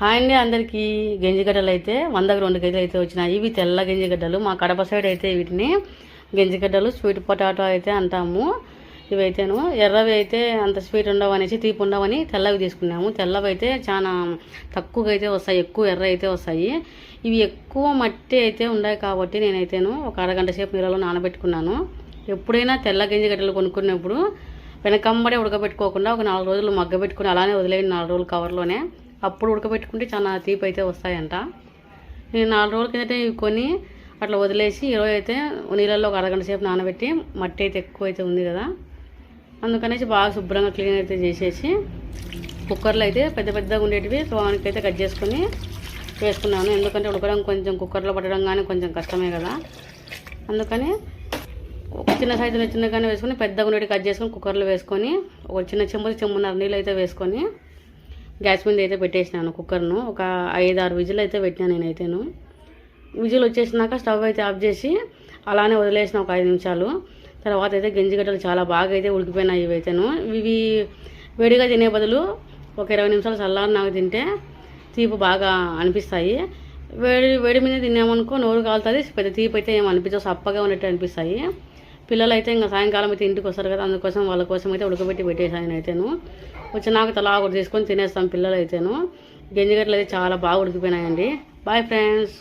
Hi అండి అందరికీ. గంజిగడ్డలు అయితే వందకు రెండు కేజీలు అయితే వచ్చినాయి. ఇవి తెల్ల గంజిగడ్డలు మా కడప సైడ్ అయితే వీటిని గంజిగడ్డలు స్వీట్ పొటాటో అయితే అంటాము. ఇవైతేను ఎర్రవి అయితే అంత స్వీట్ ఉండవు అనేసి తీపి ఉండవని తెల్లవి తీసుకున్నాము. తెల్లవి అయితే చాలా తక్కువగా అయితే వస్తాయి. ఎక్కువ ఎర్ర అయితే వస్తాయి. ఇవి ఎక్కువ మట్టి అయితే ఉన్నాయి కాబట్టి నేనైతేను ఒక అరగంట సేపు నీళ్ళలో నానబెట్టుకున్నాను. ఎప్పుడైనా తెల్ల గంజిగడ్డలు కొనుక్కున్నప్పుడు వెనకంబడే ఉడకబెట్టుకోకుండా ఒక నాలుగు రోజులు మగ్గబెట్టుకుని అలానే వదిలేయండి నాలుగు రోజులు కవర్లోనే. అప్పుడు ఉడకబెట్టుకుంటే చాలా తీపి అయితే వస్తాయంట. నేను నాలుగు రోజుల కిందట కొని అట్లా వదిలేసి ఈరోజు అయితే నీళ్ళల్లో ఒక అరగంట సేపు నానబెట్టి మట్టి అయితే ఎక్కువ అయితే ఉంది కదా. అందుకనేసి బాగా శుభ్రంగా క్లీన్ అయితే చేసేసి కుక్కర్లో అయితే పెద్ద పెద్దగా ఉండేటివి సోనానికి అయితే కట్ చేసుకొని వేసుకున్నాను. ఎందుకంటే ఉడకడం కొంచెం కుక్కర్లో పట్టడం కానీ కొంచెం కష్టమే కదా. అందుకని ఒక చిన్న సైజు చిన్నగానే వేసుకొని పెద్దగా ఉండేటి కట్ చేసుకొని కుక్కర్లో వేసుకొని ఒక చిన్న చెంబు చెంబున్నర నీళ్ళు అయితే వేసుకొని గ్యాస్ మీద అయితే పెట్టేసినాను కుక్కర్ను. ఒక ఐదు ఆరు విజిల్ అయితే పెట్టినాను నేనైతేను. విజిల్ వచ్చేసినాక స్టవ్ అయితే ఆఫ్ చేసి అలానే వదిలేసిన ఒక ఐదు నిమిషాలు. తర్వాత అయితే గంజిగడ్డలు చాలా బాగా అయితే ఉడికిపోయినాయి ఇవైతేను. ఇవి వేడిగా తినే బదులు ఒక ఇరవై నిమిషాలు చల్లారి నాకు తింటే తీపి బాగా అనిపిస్తాయి. వేడి వేడి మీద తిన్నామనుకో నోరు కాలుతుంది పెద్ద తీపి అయితే ఏం అనిపించవు సప్పగా ఉన్నట్టు అనిపిస్తాయి. పిల్లలు అయితే ఇంకా సాయంకాలం అయితే ఇంటికి వస్తారు కదా అందుకోసం వాళ్ళ కోసం అయితే ఉడకబెట్టి పెట్టేసాను అయితేను. వచ్చినాక తలా ఒకటి తీసుకొని తినేస్తాం పిల్లలు అయితేను గంజిగడ్డలు అయితే చాలా బాగా ఉడికిపోయినాయండి. Bye friends